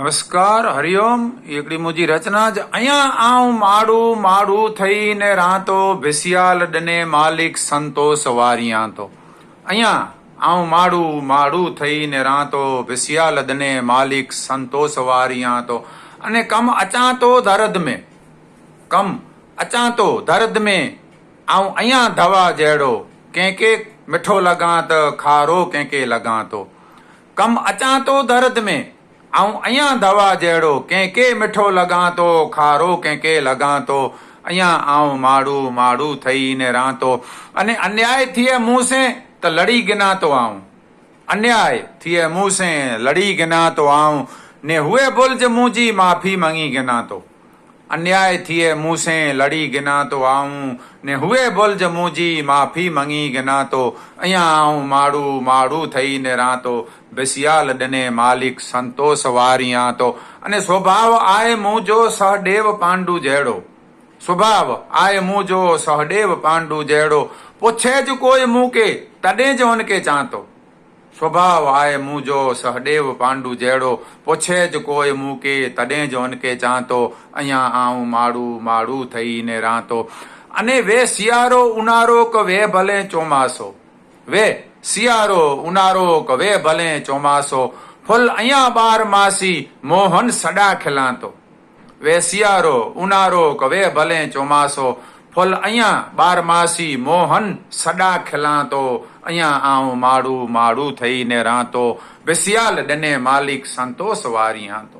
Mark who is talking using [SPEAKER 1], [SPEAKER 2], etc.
[SPEAKER 1] નમસ્કાર હરિઓમ એકડીમુજી રચના જ અહીંયા આવું માડું માડું થઈને રાતો, ભેસિયાલ ડને માલિક સંતોષ વારિયા તો અહીંયા આવું માડું માડું થઈને રાતો, ભેસિયાલ ડને માલિક સંતોષ વારિયા તો અને કમ અચાતો ધરદ મેં, કમ અચાતો ધરદ મેં, આવું અહીંયા ધવા જેડો કે કે મીઠો લગાત, ખારો કે કે લગાતો. કમ અચાતો ધરદ મેં ऐं अञा दवा जहिड़ो कंहिंखे मिठो लॻां थो खारो कंहिंखे लॻां थो अञा आऊं माड़ू माड़ू ठही न रहां थो अने अन्याय थिए मूं से त लड़ी गिना थो आऊं अन्याय थिए मूं से लड़ी गिना थो आऊं ने हुए भुल मुंहिंजी माफ़ी मंगी गिना थो अन्याय थिए मूं सां लड़ी गिना थो आऊं ने हुए भुलज मुंहिंजी माफ़ी मंगी गिना थो अञा आऊं माड़ू माड़ू ठही निरां थो बिसियाल ॾिने मालिक संतोष वारियां थो अने स्वभाव आहे मुंहिंजो सहदेव पांडू जहिड़ो स्वभाव आहे मुंहिंजो सहदेव पांडू जहिड़ो पुछेज कोई मूंखे तॾहिं जो हुनखे चां थो સ્વભાવ આય મુજો, સહદેવ પાંડુ જેડો. પૂછે જ કોઈ મૂકે, તડે જ અનકે ચાંતો. અહીંયા આવું માડું માડું થઈને રાંતો. અને વે શિયાળો ઉનાળો કે વે ભલે ચોમાસો. વે શિયાળો ઉનાળો કે વે ભલે ચોમાસો. ફૂલ અહીંયા બાર માસી, મોહન સડા ખેલાતો. વે શિયાળો ઉનાળો કે વે ભલે ચોમાસો. ફૂલ અહીંયા બારમાસી મોહન સડા ખીલાતો, અહીંયા આવ માડું માડું થઈને રાતો બેસિયાલ ડને માલિક સંતોષ વારી તો